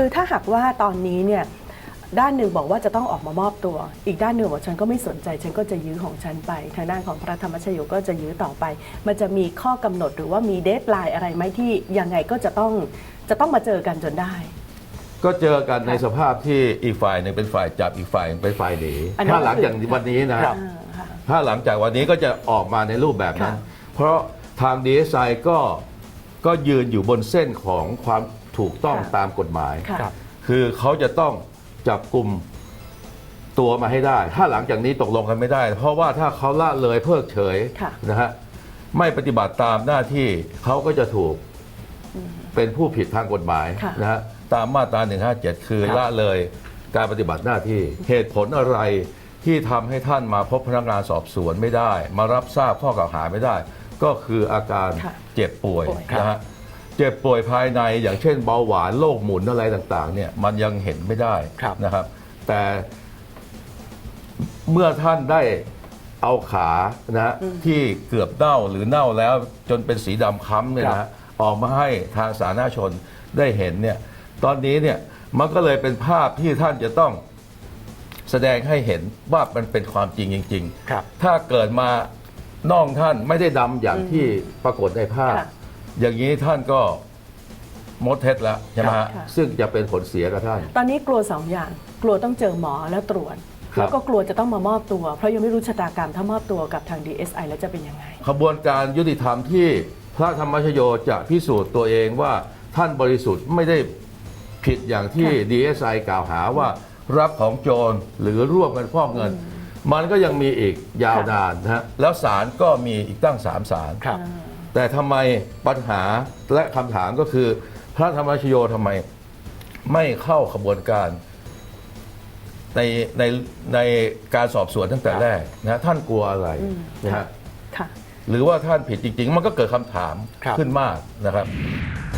คือถ้าหากว่าตอนนี้เนี่ยด้านหนึ่งบอกว่าจะต้องออกมามอบตัว อีกด้านหนึ่งบอกฉันก็ไม่สนใจ ฉันก็จะยื้อของฉันไป ทางด้านของพระธรรมชโยก็จะยื้อต่อไป มันจะมีข้อกำหนดหรือว่ามีเดทไลน์อะไรไหมที่ยังไงก็จะต้องจะต้องมาเจอกันจนได้ ก็เจอกันในค่ะสภาพที่อีกฝ่ายหนึ่งเป็นฝ่ายจับอีกฝ่ายหนึ่งเป็นฝ่ายหนีอันนั้นถ้าหลังก็คือจากวันนี้นะครับอ่าค่ะถ้าหลังจากวันนี้ก็จะออกมาในรูปแบบนั้นค่ะเพราะทางดีเอสไอก็ ก็ยืนอยู่บนเส้นของความถูกต้องค่ะตามกฎหมาย ค่ะ ครับ คือเขาจะต้องจับกลุ่มตัวมาให้ได้ ถ้าหลังจากนี้ตกลงกันไม่ได้ เพราะว่าถ้าเขาละเลยเพิกเฉยค่ะ นะฮะไม่ปฏิบัติตามหน้าที่เขาก็จะถูกเป็นผู้ผิดทางกฎหมายค่ะนะฮะตามมาตรา 157 คือครับ ละเลยการปฏิบัติหน้าที่ เหตุผลอะไรที่ทำให้ท่านมาพบพนักงานสอบสวนไม่ได้ มารับทราบข้อกล่าวหาไม่ได้ ก็คืออาการค่ะเจ็บป่วยป่วย นะฮะเจ็บป่วยภายในอย่างเช่นเบาหวานโรคหมุนอะไรต่างๆเนี่ยมันยังเห็นไม่ได้ครับ นะครับ แต่เมื่อท่านได้เอาขานะฮะที่เกือบเน่าหรือเน่าแล้วจนเป็นสีดำค้ำเนี่ยนะฮะออกมาให้ทางสาธารณชนได้เห็นเนี่ยตอนนี้เนี่ยมันก็เลยเป็นภาพที่ท่านจะต้อง แสดงให้เห็นว่ามันเป็นความจริงจริงๆครับถ้าเกิดมา น่องท่านไม่ได้ดำอย่างที่ปรากฏในภาพ ค่ะอย่างนี้ท่านก็มดเท็จแล้วใช่ไหมฮะค่ะ ซึ่งจะเป็นผลเสียกับท่าน ตอนนี้กลัวสองอย่าง กลัวต้องเจอหมอแล้วตรวจ ครับ แล้วก็กลัวจะต้องมามอบตัว เพราะยังไม่รู้ชะตากรรมถ้ามอบตัวกับทาง DSI แล้วจะเป็นยังไง ขบวนการยุติธรรมที่พระธรรมชโยจะพิสูจน์ตัวเองว่าท่านบริสุทธิ์ไม่ได้ผิดอย่างที่ ค่ะ DSI กล่าวหาว่ารับของโจรหรือร่วมกันฟอกเงิน มันก็ยังมีอีกยาวนานนะฮะแล้วศาลก็มีอีกตั้งสามศาลครับ แต่ทำไมปัญหาและคำถามก็คือ พระธรรมชโยทำไมไม่เข้าขบวนการ ในในในการสอบสวนตั้งแต่ครับแรกนะท่านกลัวอะไรอืมนะฮะค่ะ หรือว่าท่านผิดจริง ๆ มันก็เกิดคำถามครับ ขึ้นมากนะครับค